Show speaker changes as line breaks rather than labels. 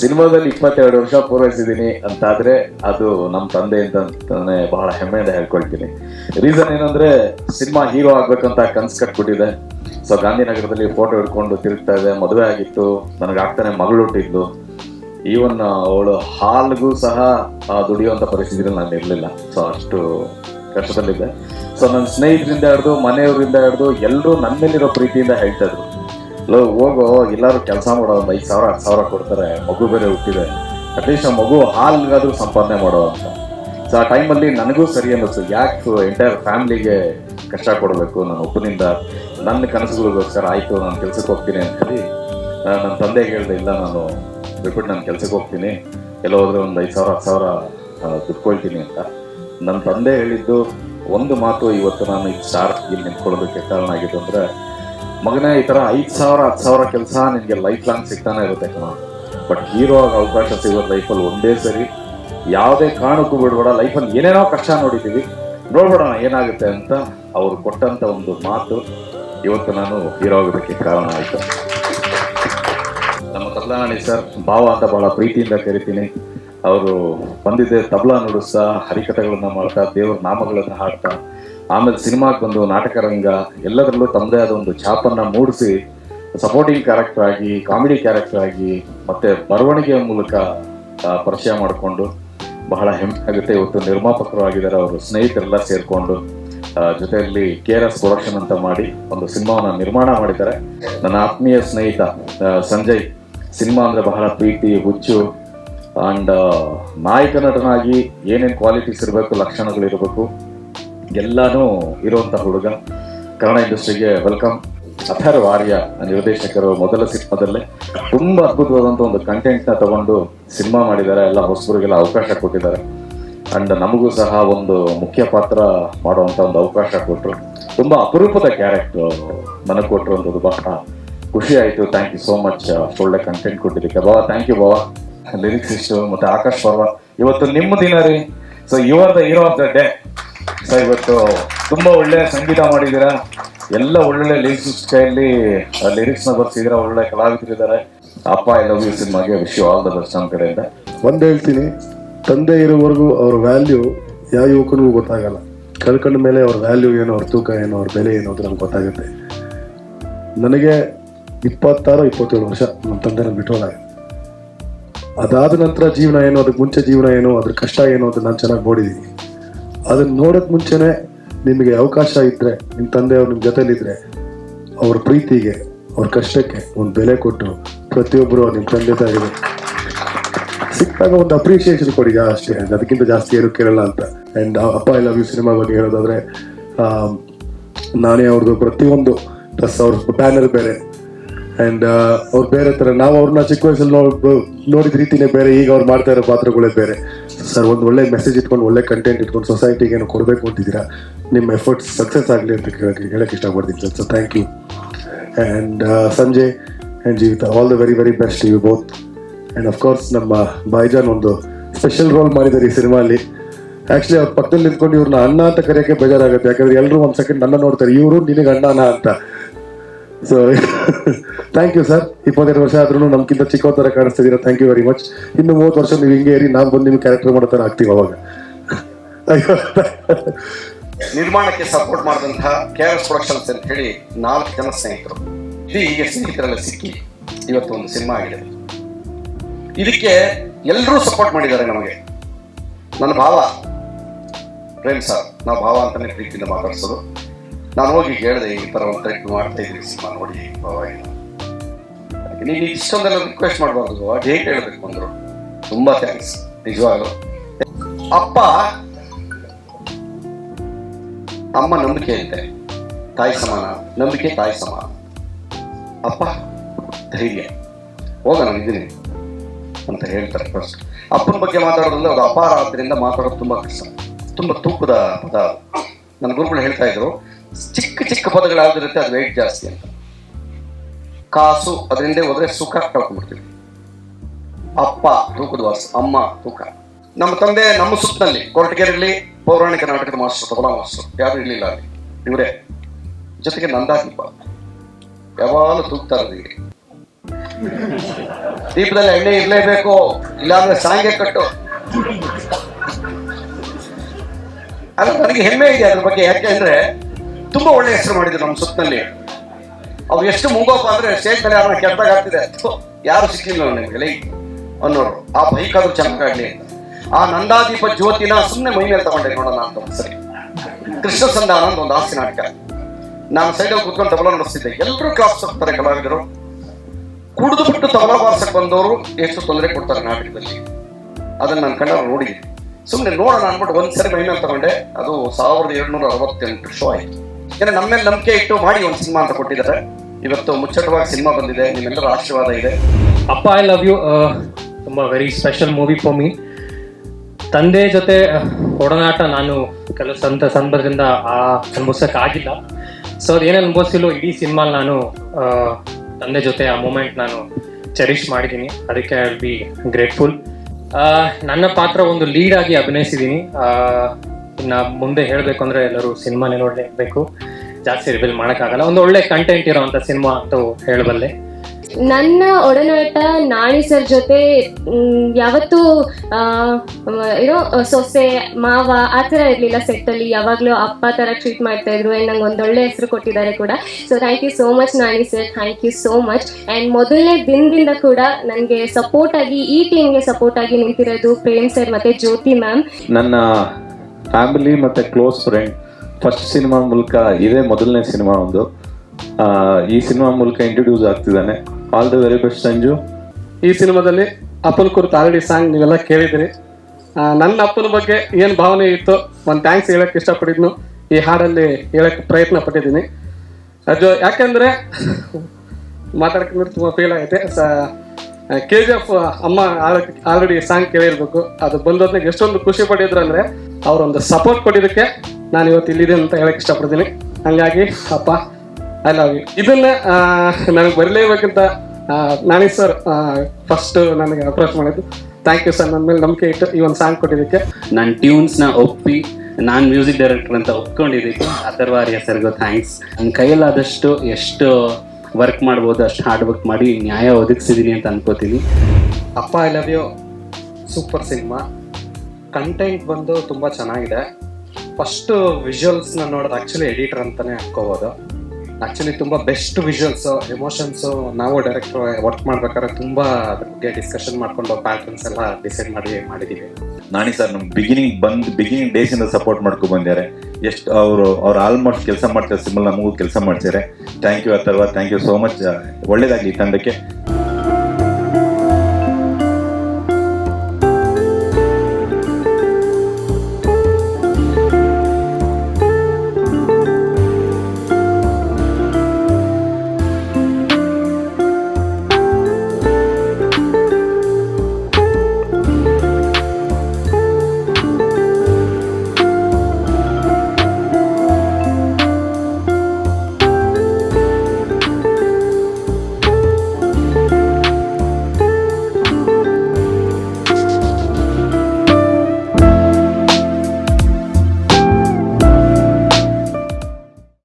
ಸಿನಿಮಾದಲ್ಲಿ ಇಪ್ಪತ್ತೆರಡು ವರ್ಷ ಪೂರೈಸಿದ್ದೀನಿ ಅಂತಾದ್ರೆ ಅದು ನಮ್ಮ ತಂದೆ ಅಂತಾನೆ ಬಹಳ ಹೆಮ್ಮೆಯಿಂದ ಹೇಳ್ಕೊಳ್ತೀನಿ. ರೀಸನ್ ಏನಂದ್ರೆ ಸಿನಿಮಾ ಹೀರೋ ಆಗ್ಬೇಕಂತ ಕನ್ಸ್ ಕಟ್ಬಿಟ್ಟಿದೆ. ಸೊ ಗಾಂಧಿನಗರದಲ್ಲಿ ಫೋಟೋ ಹಿಡ್ಕೊಂಡು ತಿರುಗ್ತಾ ಇದೆ ಮದುವೆ ಆಗಿತ್ತು ನನಗೆ ಆಗ್ತಾನೆ ಮಗಳು ಹುಟ್ಟಿದ್ದು. ಈವನ್ ಅವಳು ಹಾಲ್ಗೂ ಸಹ ಆ, ದುಡಿಯುವಂತ ಪರಿಸ್ಥಿತಿಯಲ್ಲಿ ನಾನು ಇರಲಿಲ್ಲ. ಸೊ ಅಷ್ಟು ಕಷ್ಟದಲ್ಲಿದ್ದೆ. ಸೊ ನನ್ನ ಸ್ನೇಹಿತರಿಂದ ಹಿಡಿದು ಮನೆಯವರಿಂದ ಹಿಡಿದು ಎಲ್ಲರೂ ನನ್ನ ಮೇಲಿರೋ ಪ್ರೀತಿಯಿಂದ ಹೇಳ್ತಾ ಇದ್ರು. ಲೋ, ಹೋಗೋ, ಎಲ್ಲರೂ ಕೆಲಸ ಮಾಡೋ ಒಂದು ಐದು ಸಾವಿರ, ಹತ್ತು ಸಾವಿರ ಕೊಡ್ತಾರೆ. ಮಗು ಬೇರೆ ಹುಟ್ಟಿದೆ. ಅಟ್ಲೀಸ್ಟ್ ಆ ಮಗು ಹಾಲ್ಗಾದ್ರೂ ಸಂಪಾದನೆ ಮಾಡೋ ಅಂತ. ಸೊ ಆ ಟೈಮಲ್ಲಿ ನನಗೂ ಸರಿ ಅನ್ನಿಸ್ತು. ಯಾಕೆ ಎಂಟೈರ್ ಫ್ಯಾಮಿಲಿಗೆ ಕಷ್ಟ ಕೊಡಬೇಕು? ನಾನು ಒಬ್ಬನಿಂದ ನನ್ನ ಕನಸುಗಳಿಗೋಸ್ಕರ ಆಯಿತು, ನಾನು ಕೆಲಸಕ್ಕೆ ಹೋಗ್ತೀನಿ ಅಂತ ಹೇಳಿ ನನ್ನ ತಂದೆಗೆ ಹೇಳಿದೆ, ಇಲ್ಲ, ನಾನು ಬಿಟ್ಬಿಟ್ಟು ನಾನು ಕೆಲಸಕ್ಕೆ ಹೋಗ್ತೀನಿ. ಎಲ್ಲ ಹೋದರೆ ಒಂದು ಐದು ಸಾವಿರ, ಹತ್ತು ಸಾವಿರ ದುಡ್ಕೊಳ್ತೀನಿ ಅಂತ. ನನ್ನ ತಂದೆ ಹೇಳಿದ್ದು, ಒಂದು ಮಾತು ಇವತ್ತು ನಾನು ಸ್ಟಾರ್ ಇಲ್ಲಿ ನಿಂತ್ಕೊಳ್ಳೋದಕ್ಕೆ ಕಾರಣ ಆಗಿದ್ದು ಅಂದರೆ ಮಗನೇ, ಈ ಥರ ಐದು ಸಾವಿರ, ಹತ್ತು ಸಾವಿರ ಕೆಲಸ ನಿನಗೆ ಲೈಫ್ ಲಾಂಗ್ ಸಿಗ್ತಾನೆ ಇರುತ್ತೆ ಕಣ. ಬಟ್ ಹೀರೋ ಆಗಿ ಅವಕಾಶ ಸಿಗೋದು ಲೈಫಲ್ಲಿ ಒಂದೇ ಸರಿ. ಯಾವುದೇ ಕಾರಣಕ್ಕೂ ಬಿಡಬೇಡ. ಲೈಫಲ್ಲಿ ಏನೇನೋ ಕಷ್ಟ ನೋಡಿದ್ದೀವಿ ನೋಡ್ಬೇಡೋಣ ಏನಾಗುತ್ತೆ ಅಂತ ಅವರು ಕೊಟ್ಟಂತ ಒಂದು ಮಾತು. ಇವತ್ತು ನಾನು ಹೀರೋ ಆಗೋದಕ್ಕೆ ಕಾರಣ ಆಯಿತು. ನಮ್ಮ ತಬ್ಲಾಣಿ ಸರ್ ಭಾವ ಅಂತ ಬಹಳ ಪ್ರೀತಿಯಿಂದ ಕರಿತೀನಿ. ಅವರು ಬಂದಿದ್ದೆ ತಬ್ಲಾ ನುಡಿಸ್ತಾ, ಹರಿಕಥೆಗಳನ್ನು ಮಾಡ್ತಾ, ದೇವರ ನಾಮಗಳನ್ನು ಹಾಡ್ತಾ. ಆಮೇಲೆ ಸಿನಿಮಾಗೆ ಬಂದು ನಾಟಕ ರಂಗ ಎಲ್ಲದರಲ್ಲೂ ತಮ್ಮದೇ ಆದ ಒಂದು ಛಾಪನ್ನು ಮೂಡಿಸಿ ಸಪೋರ್ಟಿಂಗ್ ಕ್ಯಾರೆಕ್ಟರ್ ಆಗಿ ಕಾಮಿಡಿ ಕ್ಯಾರೆಕ್ಟರ್ ಆಗಿ, ಮತ್ತೆ ಬರವಣಿಗೆಯ ಮೂಲಕ ಪರಿಚಯ ಮಾಡಿಕೊಂಡು ಬಹಳ ಹೆಮ್ಮೆ ಆಗುತ್ತೆ ಇವತ್ತು ನಿರ್ಮಾಪಕರು ಆಗಿದ್ದಾರೆ ಅವರು, ಸ್ನೇಹಿತರೆಲ್ಲ ಸೇರಿಕೊಂಡು ಜೊತೆಯಲ್ಲಿ ಕೆ ಆರ್ ಎಸ್ ಪ್ರೊಡಕ್ಷನ್ ಅಂತ ಮಾಡಿ ಒಂದು ಸಿನಿಮಾವನ್ನು ನಿರ್ಮಾಣ ಮಾಡಿದ್ದಾರೆ. ನನ್ನ ಆತ್ಮೀಯ ಸ್ನೇಹಿತ ಸಂಜಯ್, ಸಿನಿಮಾ ಅಂದರೆ ಬಹಳ ಪ್ರೀತಿ, ಹುಚ್ಚು ಆ್ಯಂಡ್ ನಾಯಕ ನಟನಾಗಿ ಏನೇನು ಕ್ವಾಲಿಟೀಸ್ ಇರಬೇಕು, ಲಕ್ಷಣಗಳಿರಬೇಕು ಎಲ್ಲಾನು ಇರುವಂತ ಹುಡುಗ. ಕನ್ನಡ ಇಂಡಸ್ಟ್ರಿಗೆ ವೆಲ್ಕಮ್. ಅಥರ್ವ ಆರ್ಯ ನಿರ್ದೇಶಕರು ಮೊದಲ ಸಿನಿಮಾದಲ್ಲೇ ತುಂಬಾ ಅದ್ಭುತವಾದಂತ ಒಂದು ಕಂಟೆಂಟ್ನ ತಗೊಂಡು ಸಿನಿಮಾ ಮಾಡಿದ್ದಾರೆ. ಎಲ್ಲ ಹೊಸಬರಿಗೆಲ್ಲ ಅವಕಾಶ ಕೊಟ್ಟಿದ್ದಾರೆ. ಅಂಡ್ ನಮಗೂ ಸಹ ಒಂದು ಮುಖ್ಯ ಪಾತ್ರ ಮಾಡುವಂತ ಒಂದು ಅವಕಾಶ ಕೊಟ್ಟರು ತುಂಬಾ ಅಪರೂಪದ ಕ್ಯಾರೆಕ್ಟರ್ ನನಗೆ ಕೊಟ್ಟಿರುವಂಥದ್ದು ಬಹಳ ಖುಷಿ ಆಯ್ತು. ಥ್ಯಾಂಕ್ ಯು ಸೋ ಮಚ್ ಒಳ್ಳೆ ಕಂಟೆಂಟ್ ಕೊಟ್ಟಿದ್ದಕ್ಕೆ. ಬಾ ಥ್ಯಾಂಕ್ ಯು ಬಾ ಲಿರಿಕ್ಸ್ ಇಷ್ಟು, ಮತ್ತೆ ಆಕಾಶ್ ಪರ್ವ. ಇವತ್ತು ನಿಮ್ಮ ದಿನ ರೀ. So you are the hero of the day so ಇವತ್ತು ತುಂಬ ಒಳ್ಳೆ ಸಂಗೀತ ಮಾಡಿದ್ದೀರಾ. ಎಲ್ಲ ಒಳ್ಳೊಳ್ಳೆ ಲಿರಿಕ್ಸ್ ಸ್ಟೈಲಿ ಲಿರಿಕ್ಸ್ನ ಬರ್ಸಿದ್ರೆ ಒಳ್ಳೆ ಕಲಾವಿದರಿದ್ದಾರೆ ಅಪ್ಪ ಐ ಲವ್ ಯು ಸಿನಿಮಾಗೆ ವಿಶ್ ಯು ಆಲ್ ದ ಕಡೆಯಿಂದ.
ಒಂದ್ ಹೇಳ್ತೀನಿ, ತಂದೆ ಇರೋವರೆಗೂ ಅವ್ರ ವ್ಯಾಲ್ಯೂ ಯಾವ ಯುವಕನಿಗೂ ಗೊತ್ತಾಗಲ್ಲ. ಕಳ್ಕೊಂಡ ಮೇಲೆ ಅವ್ರ ವ್ಯಾಲ್ಯೂ ಏನು, ಅವ್ರ ತೂಕ ಏನು, ಅವ್ರ ಬೆಲೆ ಏನು ಅಂತ ನಮ್ಗೆ ಗೊತ್ತಾಗುತ್ತೆ. ನನಗೆ ಇಪ್ಪತ್ತಾರು, ಇಪ್ಪತ್ತೇಳು ವರ್ಷ ನಮ್ಮ ತಂದೆನ ಬಿಟ್ಟೋದಾಗ ಅದಾದ ನಂತರ ಜೀವನ ಏನು, ಅದಕ್ಕೆ ಮುಂಚೆ ಜೀವನ ಏನು, ಅದ್ರ ಕಷ್ಟ ಏನು ಅಂತ ನಾನು ಚೆನ್ನಾಗಿ ನೋಡಿದ್ದೀನಿ ಅದನ್ನ ನೋಡಕ್ ಮುಂಚೆನೆ ನಿಮಗೆ ಅವಕಾಶ ಇದ್ರೆ ನಿಮ್ಮ ತಂದೆಯವ್ರು ನಿಮ್ಮ ಜೊತೆಲಿದ್ರೆ, ಅವ್ರ ಪ್ರೀತಿಗೆ, ಅವ್ರ ಕಷ್ಟಕ್ಕೆ ಒಂದು ಬೆಲೆ ಕೊಟ್ಟು ಪ್ರತಿಯೊಬ್ಬರು ನಿಮ್ಮ ತಂದೆ ತಾಯಿಗೆ ಸಿಕ್ಕಾಗ ಒಂದು ಅಪ್ರಿಷಿಯೇಷನ್ ಕೊಡಿ ಅಷ್ಟೇ. ಅದಕ್ಕಿಂತ ಜಾಸ್ತಿ ಏನು ಕೇಳಲ್ಲ ಅಂತ. ಅಂಡ್ ಅಪ್ಪ ಐ ಲವ್ ಯು ಸಿನಿಮಾ ಬಗ್ಗೆ ಹೇಳೋದಾದ್ರೆ ನಾನೇ ಅವ್ರದ್ದು ಪ್ರತಿಯೊಂದು ಪ್ಲಸ್ ಅವ್ರ ಬ್ಯಾನರ್ ಬೇರೆ. ಅಂಡ್ ಅವ್ರು ಬೇರೆ ತರ, ನಾವು ಅವ್ರನ್ನ ಚಿಕ್ಕ ವಯಸ್ಸಲ್ಲಿ ನೋಡ್, ನೋಡಿದ ರೀತಿನೇ ಬೇರೆ, ಈಗ ಅವ್ರು ಮಾಡ್ತಾ ಇರೋ ಪಾತ್ರಗಳೇ ಬೇರೆ. ಸರ್ ಒಂದು ಒಳ್ಳೆ ಮೆಸೇಜ್ ಇಟ್ಕೊಂಡು, ಒಳ್ಳೆ ಕಂಟೆಂಟ್ ಇಟ್ಕೊಂಡು ಸೊಸೈಟಿಗೆ ಏನು ಕೊಡಬೇಕು ಅಂತಿದ್ದೀರಾ? ನಿಮ್ಮ ಎಫರ್ಟ್ಸ್ ಸಕ್ಸಸ್ ಆಗಲಿ ಅಂತ ಕೇಳಕ್ಕೆ, ಹೇಳಕ್ಕೆ ಇಷ್ಟಪಡ್ತೀನಿ sir so thank you and ಸಂಜೆ and Jeevita all the very very best you both and of course ನಮ್ಮ ಬಾಯ್ಜಾನ್ ಒಂದು ಸ್ಪೆಷಲ್ ರೋಲ್ ಮಾಡಿದ್ದಾರೆ ಈ ಸಿನಿಮಾಲಿ ಆ್ಯಕ್ಚುಲಿ ಅವ್ರ ಪಕ್ಕದಲ್ಲಿ ನಿಂತ್ಕೊಂಡು ಇವ್ರನ್ನ ಅಣ್ಣ ಅಂತ ಕರೆಯೋಕ್ಕೆ ಬೇಜಾರಾಗುತ್ತೆ. ಯಾಕಂದ್ರೆ ಎಲ್ಲರೂ ಒಂದು ಸೆಕೆಂಡ್ ನನ್ನ ನೋಡ್ತಾರೆ. ಇವರು ನಿನಗೆ ಅಣ್ಣನ ಅಂತ. ಸೊ ಥ್ಯಾಂಕ್ ಯು ಸರ್ ಇಪ್ಪತ್ತೆರಡು ವರ್ಷ ಆದ್ರೂ ನಮ್ಗಿಂತ ಚಿಕ್ಕ ಥರ ಕಾಣಿಸ್ತಿದ್ದೀರಾ? ಥ್ಯಾಂಕ್ ಯು ವೆರಿ ಮಚ್ ಇನ್ನು ಮೂವತ್ತು ವರ್ಷ ನೀವು ಹಿಂಗೆ ಏರಿ ನಾವು ಬಂದು ನಿಮ್ಗೆ ಕ್ಯಾರೆಕ್ಟರ್ ಮಾಡೋ ಥರ ಆಗ್ತೀವಿ ಅವಾಗ.
ನಿರ್ಮಾಣಕ್ಕೆ ಸಪೋರ್ಟ್ ಮಾಡಿದಂತಹ ಕೆ ಪ್ರೊಡಕ್ಷನ್ಸ್ ಅಂತ ಹೇಳಿ ನಾಲ್ಕು ಜನ ಸ್ನೇಹಿತರು. ಹೀಗೆ ಸ್ನೇಹಿತರೆಲ್ಲ ಸಿಕ್ಕಿ ಇವತ್ತು ಒಂದು ಸಿನಿಮಾ ಆಗಿದೆ. ಇದಕ್ಕೆ ಎಲ್ಲರೂ ಸಪೋರ್ಟ್ ಮಾಡಿದ್ದಾರೆ ನಮಗೆ. ನನ್ನ ಭಾವ, ಪ್ರೇಮ್ ಸರ್ ನಾವು ಭಾವ ಅಂತಾನೆ ಪ್ರೀತಿಯಿಂದ ಮಾತಾಡ್ಸೋದು. ನಾನು ಹೋಗಿ ಹೇಳಿದೆ ಈ ಥರ ಒಂದು ಟ್ರೆಕ್ ಮಾಡ್ತಾ ಇದ್ದೀನಿ ಸಿನಿಮಾ ನೋಡಿ ಅದಕ್ಕೆ ನೀನು ಇಷ್ಟೊಂದೆಲ್ಲ ರಿಕ್ವೆಸ್ಟ್ ಮಾಡಬಾರ್ದು ಡೇಟ್ ಹೇಳಬೇಕು ಅಂದರು. ತುಂಬಾ ಥ್ಯಾಂಕ್ಸ್ ನಿಜವಾಗ್ಲು. ಅಪ್ಪ ಅಮ್ಮ ನಂಬಿಕೆ ಅಂತೆ ತಾಯಿ ಸಮಾನ, ನಂಬಿಕೆ ತಾಯಿ ಸಮಾನ. ಅಪ್ಪ, ಧೈರ್ಯ. ಹೋಗ, ನಾನು ಇದ್ದೀನಿ ಅಂತ ಹೇಳ್ತಾರೆ ಫಸ್ಟ್ ಅಪ್ಪನ ಬಗ್ಗೆ ಮಾತಾಡೋದಂದ್ರೆ ಅದು ಅಪಾರ ಆದ್ದರಿಂದ ಮಾತಾಡೋದು ತುಂಬ ಕಷ್ಟ. ತುಂಬ ತೂಕದ ಪದ. ನನ್ನ ಗುರುಗಳು ಹೇಳ್ತಾ ಇದ್ರು ಚಿಕ್ಕ ಚಿಕ್ಕ ಪದಗಳಾಗಿರುತ್ತೆ, ಅದು ವೆಯ್ಟ್ ಜಾಸ್ತಿ ಅಂತ. ಕಾಸು, ಅದರಿಂದ ಹೋದ್ರೆ ಸುಖ ಕಳ್ಕೊಂಡ್ಬಿಡ್ತೀವಿ ಅಪ್ಪ, ತೂಕದ ವಾಸ ಅಮ್ಮ, ತೂಕ. ನಮ್ಮ ತಂದೆ, ನಮ್ಮ ಸುತ್ತಲ್ಲಿ, ಕೊರಟಗೆರೆಯಲ್ಲಿ ಪೌರಾಣಿಕ ನಾಟಕದ ಮಾಸ್ಟರ್, ತಬಲಾ ಮಾಸ್ಟರ್, ಯಾರು ಇರಲಿಲ್ಲ ಅಲ್ಲಿ. ಇವರೇ. ಜೊತೆಗೆ ನಂದಾದೀಪ ಯಾವಾಗಲೂ ತೂಗ್ತಾ ಇರೋದು ಹೀಗೆ. ದೀಪದಲ್ಲಿ ಎಣ್ಣೆ ಇರಲೇಬೇಕು, ಇಲ್ಲಾಂದ್ರೆ ಸಾಂಗೆ ಕಟ್ಟು. ಅಲ್ಲ, ನನಗೆ ಹೆಮ್ಮೆ ಇದೆ ಅದ್ರ ಬಗ್ಗೆ. ಯಾಕೆಂದ್ರೆ ತುಂಬಾ ಒಳ್ಳೆ ಹೆಸರು ಮಾಡಿದ್ರು ನಮ್ಮ ಸುತ್ತಲ್ಲಿ. ಅವ್ರು ಎಷ್ಟು ಮುಂಗೋಪ ಅಂದ್ರೆ ಸ್ಟೇಜ್ ಮೇಲೆ ಯಾರನ್ನ ಕೆಟ್ಟದಾಗ ಆಗ್ತಿದೆ ಯಾರು ಸಿಕ್ಕಿಲ್ಲ ನನಗೆ ಲೈಕ್ ಅನ್ನೋರು. ಆ ಬೈಕ್ ಆದ್ರೂ ಅಂತ ಆ ನಂದಾದೀಪ ಜ್ಯೋತಿನ ಸುಮ್ಮನೆ ಮೈ ಮೇಲೆ ತಗೊಂಡೆ ನೋಡೋಣ ಅಂತ ಒಂದ್ಸರಿ. ಕೃಷ್ಣ ಸಂಧಾನ ಅಂತ ಒಂದು ಹಾಸ್ಯ ನಾಟಕ. ನಾನು ಸೈಡಲ್ಲಿ ಕೂತ್ಕೊಂಡು ತಬಲ ನಡೆಸ್ತಿದ್ದೆ. ಎಲ್ಲರೂ ಕ್ಲಾಸ್ ಹೋಗ್ತಾರೆ ಕಲಾವಿದರು. ಕುಡಿದು ಬಿಟ್ಟು ತಬಲ ಬಾರ್ಸಕ್ ಬಂದವರು ಎಷ್ಟು ತೊಂದರೆ ಕೊಡ್ತಾರೆ ನಾಟಕದಲ್ಲಿ. ಅದನ್ನ ನಾನು ಕಂಡ ನೋಡಿದ್ದೆ. ಸುಮ್ಮನೆ ನೋಡೋಣ ಅನ್ಬಿಟ್ಟು ಒಂದ್ಸರಿ ಮೈ ಮೇಲೆ ತಗೊಂಡೆ. ಅದು ಸಾವಿರದ ಏಳ್ನೂರ ಅರವತ್ತೆಂಟು ಶೋ ಆಯ್ತು. ಯಾಕಂದ್ರೆ ನಮ್ಮ ಮೇಲೆ ನಂಬಿಕೆ ಇಟ್ಟು ಮಾಡಿ ಒಂದು ಸಿನಿಮಾ ಅಂತ ಕೊಟ್ಟಿದ್ದಾರೆ. ಇವತ್ತು ಮುಚ್ಚಟವಾಗಿ ಸಿನಿಮಾ ಬಂದಿದೆ, ನಿಮ್ಮೆಲ್ಲರ ಆಶೀರ್ವಾದ ಇದೆ.
ಅಪ್ಪ ಐ ಲವ್ ಯು ತುಂಬ very special movie for me ತಂದೆ ಜೊತೆ ಒಡನಾಟ ನಾನು ಕೆಲವು ಸಂತ ಸಂದರ್ಭದಿಂದ ಆ ಅನುಭವಿಸಕ್ ಆಗಿಲ್ಲ. ಸೊ ಅದೇನೇ ಅನುಭವಿಸಿಲ್ಲೋ ಇಡೀ ಸಿನಿಮಾಲ್ ನಾನು ತಂದೆ ಜೊತೆ ಆ ಮೂಮೆಂಟ್ ನಾನು ಚೆರಿಶ್ ಮಾಡಿದ್ದೀನಿ. ಅದಕ್ಕೆ ಐ ಬಿ ಗ್ರೇಟ್ಫುಲ್ ನನ್ನ ಪಾತ್ರ ಒಂದು ಲೀಡ್ ಆಗಿ ಅಭಿನಯಿಸಿದ್ದೀನಿ. ಇನ್ನ ಮುಂದೆ ಹೇಳಬೇಕು ಅಂದ್ರೆ ಎಲ್ಲರೂ ಸಿನಿಮಾನೇ ನೋಡಲೇಬೇಕು. ಜಾಸ್ತಿ ರಿವೀಲ್ ಮಾಡೋಕ್ಕಾಗಲ್ಲ. ಒಂದು ಒಳ್ಳೆ ಕಂಟೆಂಟ್ ಇರೋವಂಥ ಸಿನಿಮಾ ಅಂತ ಹೇಳಬಲ್ಲೆ.
ನನ್ನ ಒಡನಾಟ ನಾಣಿ ಸರ್ ಜೊತೆ ಯಾವತ್ತು ಏನೋ ಸೊಸೆ ಮಾವ ಆ ಥರ ಇರಲಿಲ್ಲ ಸೆಟ್ಟಲ್ಲಿ ಯಾವಾಗಲೂ ಅಪ್ಪ ಥರ ಟ್ರೀಟ್ ಮಾಡ್ತಾ ಇದ್ರು. ಆ್ಯಂಡ್ ನಂಗೆ ಒಂದು ಒಳ್ಳೆ ಹೆಸರು ಕೊಟ್ಟಿದ್ದಾರೆ ಕೂಡ. So thank you so much Nani sir thank you so much and ಮೊದಲನೇ ದಿನದಿಂದ ಕೂಡ ನನಗೆ ಸಪೋರ್ಟ್ ಆಗಿ ಈ ಟೀಮ್ಗೆ ಸಪೋರ್ಟ್ ಆಗಿ ನಿಂತಿರೋದು ಪ್ರೇಮ್ ಸರ್ ಮತ್ತು ಜ್ಯೋತಿ ಮ್ಯಾಮ್
ನನ್ನ ಫ್ಯಾಮಿಲಿ ಮತ್ತೆ ಕ್ಲೋಸ್ ಫ್ರೆಂಡ್. ಫಸ್ಟ್ ಸಿನಿಮಾ ಮೂಲಕ ಇದೇ ಮೊದಲನೇ ಸಿನಿಮಾ ಒಂದು. ಈ ಸಿನಿಮಾ ಮೂಲಕ introduce ಆಗ್ತಿದ್ದಾನೆ. All the very best Sanju
ಈ ಸಿನಿಮಾದಲ್ಲಿ ಅಪ್ಪನ ಕುರಿತು ಆಲ್ರೆಡಿ ಸಾಂಗ್ ನೀವೆಲ್ಲ ಕೇಳಿದಿರಿ ನನ್ನ ಅಪ್ಪನ ಬಗ್ಗೆ ಏನು ಭಾವನೆ ಇತ್ತು ಒಂದು ಥ್ಯಾಂಕ್ಸ್ ಹೇಳಕ್ ಇಷ್ಟಪಟ್ಟಿದ್ನು ಈ ಹಾಡಲ್ಲಿ ಹೇಳಕ್ಕೆ ಪ್ರಯತ್ನ ಪಟ್ಟಿದ್ದೀನಿ. ಅದು ಯಾಕೆಂದ್ರೆ ಮಾತಾಡಕ್ಕೆ ತುಂಬ ಫೀಲ್ ಆಗೈತೆ. ಕೆ ಜಿ ಎಫ್ ಅಮ್ಮ ಆಲ್ರೆಡಿ ಸಾಂಗ್ ಕೇಳಿರ್ಬೇಕು. ಅದು ಬಂದೋದ್ನಾಗ ಎಷ್ಟೊಂದು ಖುಷಿ ಪಟ್ಟಿದ್ರು ಅಂದ್ರೆ ಅವರೊಂದು ಸಪೋರ್ಟ್ ಕೊಟ್ಟಿದ್ದಕ್ಕೆ ನಾನು ಇವತ್ತು ಇಲ್ಲಿದೆ ಅಂತ ಹೇಳಕ್ ಇಷ್ಟಪಡ್ತೀನಿ. ಹಂಗಾಗಿ, ಅಪ್ಪ ಐ ಲವ್ ಯು ಇದನ್ನ ನನಗೆ ಬರಲೇಬೇಕಂತ ನಾನೇ ಸರ್ ಫಸ್ಟ್ ನನಗೆ ಅಪ್ರೋಚ್ ಮಾಡಿದ್ದು. ಥ್ಯಾಂಕ್ ಯು ಸರ್ ನನ್ನ ಮೇಲೆ ನಂಬಿಕೆ ಇಟ್ಟು ಈ ಒಂದು ಸಾಂಗ್ ಕೊಟ್ಟಿದ್ದಕ್ಕೆ.
ನನ್ನ ಟ್ಯೂನ್ಸ್ನ ಒಪ್ಪಿ, ನಾನು ಮ್ಯೂಸಿಕ್ ಡೈರೆಕ್ಟರ್ ಅಂತ ಒಪ್ಕೊಂಡಿದ್ದೀನಿ. ಅಥರ್ವಾರ್ಯ ಸರ್ಗೂ ಥ್ಯಾಂಕ್ಸ್ ನನ್ನ ಕೈಯಲ್ಲಾದಷ್ಟು ಎಷ್ಟು ವರ್ಕ್ ಮಾಡ್ಬೋದು ಅಷ್ಟು ಹಾರ್ಡ್ ವರ್ಕ್ ಮಾಡಿ ನ್ಯಾಯ ಒದಗಿಸಿದ್ದೀನಿ ಅಂತ ಅನ್ಕೋತೀನಿ.
ಅಪ್ಪ I love you super cinema content ಬಂದು ತುಂಬ ಚೆನ್ನಾಗಿದೆ. ಫಸ್ಟು ವಿಜುವಲ್ಸ್ನ ನೋಡೋದು ಆ್ಯಕ್ಚುಲಿ ಎಡಿಟರ್ ಅಂತಲೇ ಅನ್ಕೋಬೋದು ಆ್ಯಕ್ಚುಲಿ ತುಂಬ ಬೆಸ್ಟ್ ವಿಜುವಲ್ಸು ಎಮೋಷನ್ಸು ನಾವು ಡೈರೆಕ್ಟರ್ ವರ್ಕ್ ಮಾಡ್ಬೇಕಾದ್ರೆ ತುಂಬ ಅದ್ರ ಬಗ್ಗೆ ಡಿಸ್ಕಷನ್ ಮಾಡ್ಕೊಂಡು ಪ್ಯಾಟರ್ನ್ಸ್ ಎಲ್ಲ ಡಿಸೈಡ್ ಮಾಡಿ ಮಾಡಿದ್ದೀವಿ
ನಾನಿ ಸರ್ ನಮ್ಮ ಬಿಗಿನಿಂಗ್ ಬಂದು ಬಿಗಿನಿಂಗ್ ಡೇಸಿಂದ ಇಂದ ಸಪೋರ್ಟ್ ಮಾಡ್ಕೊಂಡು ಬಂದಿದ್ದಾರೆ. ಎಷ್ಟು ಅವರು, ಅವ್ರು ಆಲ್ಮೋಸ್ಟ್ ಕೆಲಸ ಮಾಡ್ತಾರೆ ಸಿಂಬಲ್ ನಮಗೂ ಕೆಲಸ ಮಾಡ್ತಾರೆ thank you Atharva thank you so much ಒಳ್ಳೇದಾಗಲಿ ತಂಡಕ್ಕೆ.